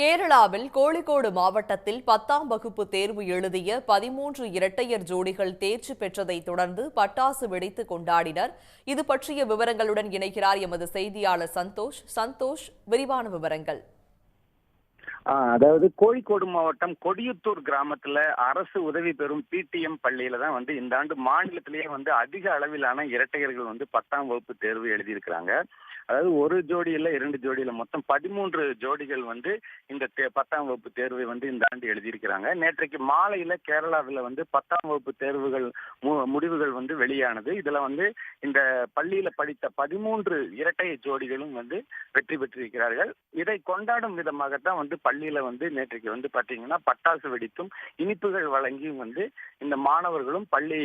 கேரளாவில் கோழிக்கோடு மாவட்டத்தில் பத்தாம் வகுப்பு தேர்வு எழுதிய பதிமூன்று இரட்டையர் ஜோடிகள் தேர்ச்சி பெற்றதைத் தொடர்ந்து பட்டாசு வெடித்து கொண்டாடினர். இது பற்றிய விவரங்களுடன் இணைகிறார் எமது செய்தியாளர் சந்தோஷ். சந்தோஷ் விரிவான விவரங்கள். அதாவது கோழிக்கோடு மாவட்டம் கொடியுத்தூர் கிராமத்துல அரசு உதவி பெறும் பிடிஎம் பள்ளியில தான் வந்து இந்த ஆண்டு மாநிலத்திலேயே வந்து அதிக அளவிலான இரட்டையர்கள் வந்து பத்தாம் வகுப்பு தேர்வு எழுதியிருக்கிறாங்க. அதாவது ஒரு ஜோடியில இரண்டு ஜோடியில மொத்தம் பதிமூன்று ஜோடிகள் வந்து இந்த தே- பத்தாம் வகுப்பு தேர்வை வந்து இந்த ஆண்டு எழுதியிருக்கிறாங்க. நேற்றைக்கு மாலையில கேரளாவில் வந்து பத்தாம் வகுப்பு தேர்வுகள் மு- முடிவுகள் வந்து வெளியானது. இதுல வந்து இந்த பள்ளியில படித்த பதிமூன்று இரட்டை ஜோடிகளும் வந்து வெற்றி பெற்றிருக்கிறார்கள். இதை கொண்டாடும் விதமாகத்தான் வந்து பள்ளியில வந்து நேற்றைக்கு வந்து பாத்தீங்கன்னா பட்டாசு வெடித்தும் இனிப்புகள் வழங்கியும் வந்து இந்த மாணவர்களும் பள்ளி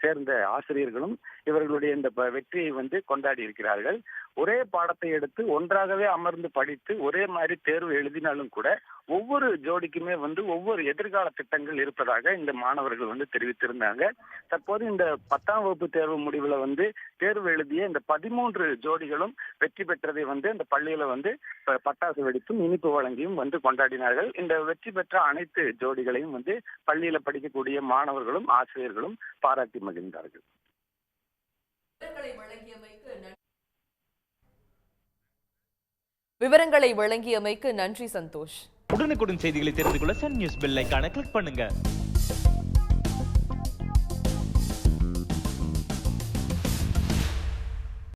சேர்ந்த ஆசிரியர்களும் இவர்களுடைய இந்த வெற்றியை வந்து கொண்டாடி இருக்கிறார்கள். ஒரே பாடத்தை எடுத்து ஒன்றாகவே அமர்ந்து படித்து ஒரே மாதிரி தேர்வு எழுதினாலும் கூட ஒவ்வொரு ஜோடிக்குமே வந்து ஒவ்வொரு எதிர்கால திட்டங்கள் இருப்பதாக இந்த மாணவர்கள் வந்து தெரிவித்திருந்தாங்க. தற்போது இந்த பத்தாம் வகுப்பு தேர்வு முடிவுல வந்து தேர்வு எழுதிய இந்த பதிமூன்று ஜோடிகளும் வெற்றி பெற்றதை வந்து இந்த பள்ளியில வந்து ப- பட்டாசு வெடித்தும் இனிப்பு வழங்கியும் வந்து கொண்டாடினார்கள். இந்த வெற்றி பெற்ற அனைத்து ஜோடிகளையும் வந்து பள்ளியில படிக்கக்கூடிய மாணவர்களும் ஆசிரியர்களும் பாராட்டி மகிழ்ந்தார்கள் விவரங்களை வழங்கியமைக்கு நன்றி. சந்தோஷ். உடனுக்குடன் செய்திகளை தெரிந்து கொள்ள சன் நியூஸ் பெல் ஐகானை கிளிக் பண்ணுங்க.